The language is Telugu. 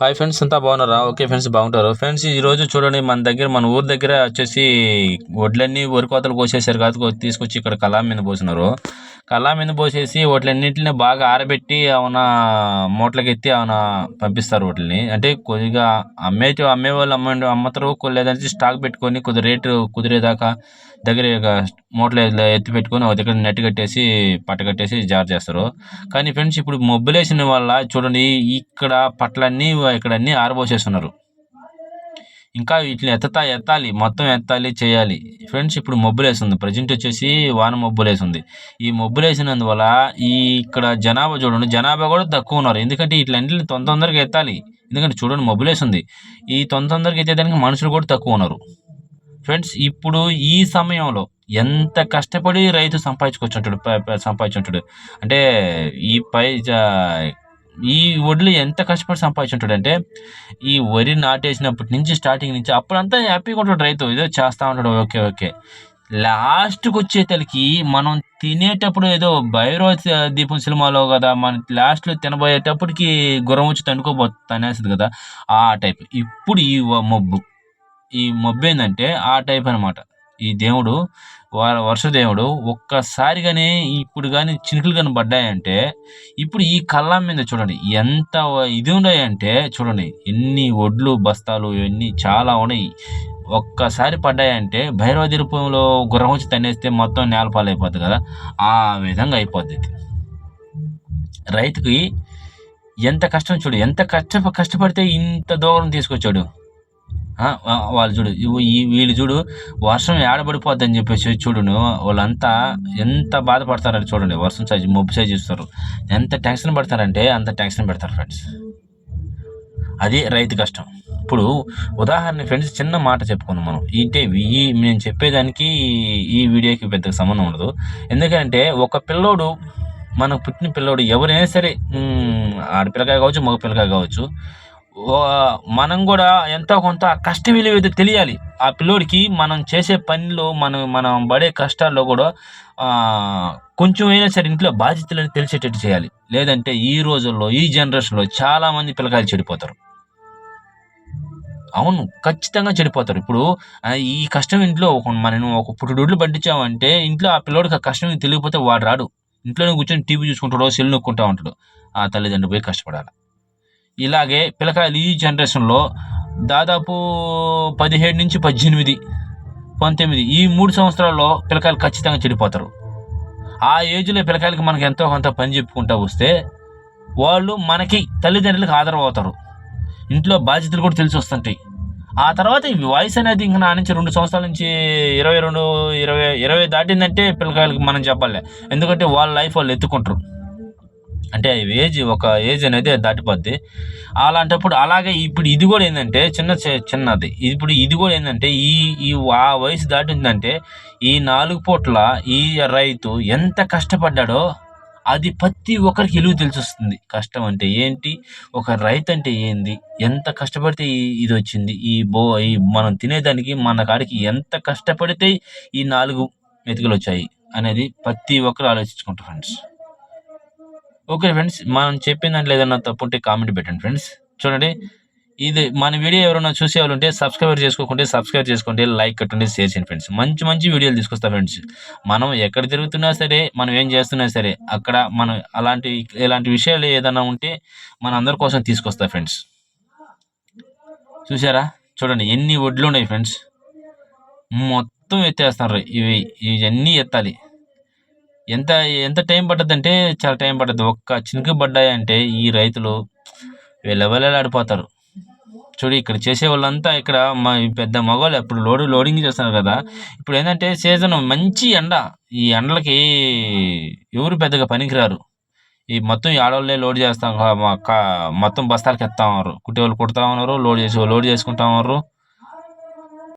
హాయ్ ఫ్రెండ్స్ అంతా బాగున్నారా? ఓకే ఫ్రెండ్స్ బాగుంటారు. ఫ్రెండ్స్ ఈ రోజు చూడండి మన దగ్గర మన ఊరు దగ్గర వచ్చేసి వడ్లన్నీ వరి కోతలు కోసేసారు కాదు తీసుకొచ్చి ఇక్కడ కళా మీద పోసినారు. కళా మీద పోసేసి వాటిలన్నింటిని బాగా ఆరబెట్టి ఏమైనా మూటలకి ఎత్తి పంపిస్తారు వాటిని అంటే కొద్దిగా అమ్మే అమ్మే వాళ్ళు అమ్మ అమ్మతారు లేదంటే స్టాక్ పెట్టుకొని కొద్ది రేటు కుదిరేదాకా దగ్గర ఇక మూటలు ఎత్తి పెట్టుకొని ఒక దగ్గర నెట్ కట్టేసి పట్ట కట్టేసి జార్ చేస్తారు. కానీ ఫ్రెండ్స్ ఇప్పుడు మొబ్బులేసిన వల్ల చూడండి ఇక్కడ పట్లన్నీ ఇక్కడ అన్నీ ఆరబోసేస్తున్నారు. ఇంకా వీటిని ఎత్తతా ఎత్తాలి మొత్తం ఎత్తాలి చేయాలి. ఫ్రెండ్స్ ఇప్పుడు మబ్బులేస్తుంది. ప్రజెంట్ వచ్చేసి వాన మొబ్బులేస్తుంది. ఈ మబ్బులేసినందువల్ల ఈ ఇక్కడ జనాభా చూడండి జనాభా కూడా తక్కువ ఉన్నారు. ఎందుకంటే ఇట్లన్నింటిని తొందర తొందరగా ఎత్తాలి. ఎందుకంటే చూడండి మొబ్బులేస్తుంది. ఈ తొందర తొందరగా ఎత్తేదానికి మనుషులు కూడా తక్కువ ఉన్నారు. ఫ్రెండ్స్ ఇప్పుడు ఈ సమయంలో ఎంత కష్టపడి రైతు సంపాదించుకొచ్చుంటాడు సంపాదించుంటాడు? అంటే ఈ పై జా- ఈ వడ్లు ఎంత కష్టపడి సంపాదించుంటాడంటే ఈ వరి నాటేసినప్పటి నుంచి స్టార్టింగ్ నుంచి అప్పుడంతా హ్యాపీగా ఉంటాడు రైతు. ఏదో చేస్తూ ఉంటాడు. Okay okay. లాస్ట్కి వచ్చేతలకి మనం తినేటప్పుడు ఏదో భైరవ దీపం సినిమాలో కదా మన లాస్ట్లో తినబోయేటప్పటికి గుర్రం వచ్చి తనుకోబో తనేస్తుంది కదా ఆ టైప్. ఇప్పుడు ఈ మబ్బు. ఈ మబ్బు ఏంటంటే ఆ టైప్ అనమాట ఈ దేవుడు వర్షదేవుడు దేవుడు ఒక్కసారిగానే ఇప్పుడు కానీ చినుకులు కానీ పడ్డాయంటే ఇప్పుడు ఈ కళ్ళం మీద చూడండి ఎంత ఇది ఉన్నాయంటే చూడండి ఎన్ని ఒడ్లు బస్తాలు ఇవన్నీ చాలా ఉన్నాయి. ఒక్కసారి పడ్డాయంటే భైరవ దీపంలో గుర్రం వచ్చి తన్నేస్తే మొత్తం నేలపాలు కదా. ఆ విధంగా అయిపోద్ది రైతుకి ఎంత కష్టం చూడు ఎంత కష్ట కష్టపడితే ఇంత దూరం తీసుకొచ్చాడు. వాళ్ళు చూడు ఈ వీళ్ళు చూడు వర్షం ఏడబడిపోద్ది అని చెప్పేసి చూడును వాళ్ళంతా ఎంత బాధపడతారని చూడండి వర్షం సైజు మొబ్బు సైజు చూస్తారు ఎంత టెన్షన్ పడతారంటే అంత టెన్షన్ పెడతారు ఫ్రెండ్స్. అది రైతు కష్టం. ఇప్పుడు ఉదాహరణ ఫ్రెండ్స్ చిన్న మాట చెప్పుకున్నాం మనం. అంటే ఈ నేను చెప్పేదానికి ఈ- వీడియోకి పెద్దగా సంబంధం ఉండదు. ఎందుకంటే ఒక పిల్లోడు మనకు పుట్టిన పిల్లోడు ఎవరైనా సరే ఆడపిల్లకాయ కావచ్చు మగ పిల్లకాయ కావచ్చు మనం కూడా ఎంతో కొంత కష్టం విలువ అయితే తెలియాలి. ఆ పిల్లోడికి మనం చేసే పనిలో మనం మనం పడే కష్టాల్లో కూడా కొంచెం అయినా సరే ఇంట్లో బాధ్యతలను తెలిసేటట్టు చేయాలి. లేదంటే ఈ రోజుల్లో ఈ జనరేషన్లో చాలామంది పిల్లకాయలు చెడిపోతారు. అవును ఖచ్చితంగా చెడిపోతారు. ఇప్పుడు ఈ కష్టం ఇంట్లో ఒక మనం ఒక పుట్టుడొడ్లు పండించామంటే ఇంట్లో ఆ పిల్లోడికి ఆ కష్టం తెలియకపోతే వాడు రాడు. ఇంట్లోనే కూర్చొని టీవీ చూసుకుంటాడో సెల్ నొక్కుంటా ఉంటాడు. ఆ తల్లిదండ్రులు పోయి కష్టపడాలి. ఇలాగే పిల్లకాయలు ఈ జనరేషన్లో దాదాపు పదిహేడు నుంచి పద్దెనిమిది పంతొమ్మిది ఈ మూడు సంవత్సరాల్లో పిల్లకాయలు ఖచ్చితంగా చెడిపోతారు. ఆ ఏజ్లో పిల్లకాయలకి మనకి ఎంతో కొంత పని చెప్పుకుంటూ వస్తే వాళ్ళు మనకి తల్లిదండ్రులకు ఆదరవు అవుతారు ఇంట్లో బాధ్యతలు కూడా తెలిసి వస్తుంటాయి. ఆ తర్వాత ఈ వయసు అనేది ఇంకా నా నుంచి రెండు సంవత్సరాల నుంచి ఇరవై రెండు ఇరవై ఇరవై దాటిందంటే పిల్లకాయలకి మనం చెప్పాలి. ఎందుకంటే వాళ్ళ లైఫ్ వాళ్ళు ఎత్తుకుంటారు. అంటే ఏజ్ ఒక ఏజ్ అనేది దాటిపోద్ది. అలాంటప్పుడు అలాగే ఇప్పుడు ఇది కూడా ఏంటంటే చిన్న చి- చిన్నది. ఇప్పుడు ఇది కూడా ఏంటంటే ఈ ఈ ఆ వయసు దాటిందంటే ఈ నాలుగు పూట్ల ఈ రైతు ఎంత కష్టపడ్డాడో అది ప్రతి ఒక్కరికి విలువ తెలిసి వస్తుంది కష్టం అంటే ఏంటి? ఒక రైతు అంటే ఏంది? ఎంత కష్టపడితే ఈ- ఇది వచ్చింది? ఈ బో ఈ మనం తినేదానికి మన కాడికి ఎంత కష్టపడితే ఈ నాలుగు మెతుకులు వచ్చాయి అనేది ప్రతి ఒక్కరు ఆలోచించుకుంటారు ఫ్రెండ్స్. ఓకే ఫ్రెండ్స్ మనం చెప్పిన దాంట్లో ఏదైనా తప్పు ఉంటే కామెంట్ పెట్టండి ఫ్రెండ్స్ చూడండి ఇది మన వీడియో ఎవరైనా చూసే వాళ్ళు ఉంటే సబ్స్క్రైబర్ చేసుకోకుంటే సబ్స్క్రైబ్ చేసుకోండి లైక్ కట్టండి షేర్ చేయండి ఫ్రెండ్స్ మంచి మంచి వీడియోలు తీసుకొస్తా ఫ్రెండ్స్ మనం ఎక్కడ తిరుగుతున్నా సరే మనం ఏం చేస్తున్నా సరే అక్కడ మనం అలాంటి ఇలాంటి విషయాలు ఏదైనా ఉంటే మన అందరి కోసం తీసుకొస్తా ఫ్రెండ్స్ చూసారా? చూడండి ఎన్ని వడ్లు ఉన్నాయి ఫ్రెండ్స్ మొత్తం ఎత్తేస్తున్నారు. ఇవి ఇవన్నీ ఎత్తాలి. ఎంత ఎంత టైం పట్టద్దంటే చాలా టైం పట్టద్దు ఒక్క చినుకు పడ్డాయంటే ఈ రైతులు వెళ్ళవెళ్ళలాడిపోతారు చూడు ఇక్కడ చేసే వాళ్ళంతా ఇక్కడ మా పెద్ద మగవాళ్ళు ఇప్పుడు లోడ్ లోడింగ్ చేస్తున్నారు కదా. ఇప్పుడు ఏంటంటే సీజన్ మంచి ఎండ. ఈ ఎండలకి ఎవరు పెద్దగా పనికిరారు. ఈ మొత్తం ఆడవాళ్ళే లోడ్ చేస్తాం. కా- మొత్తం బస్తాలకి ఎత్తా ఉన్నారు కుట్టేవాళ్ళు కుడతా ఉన్నారు లోడ్ చేసే లోడ్ చేసుకుంటా ఉన్నారు.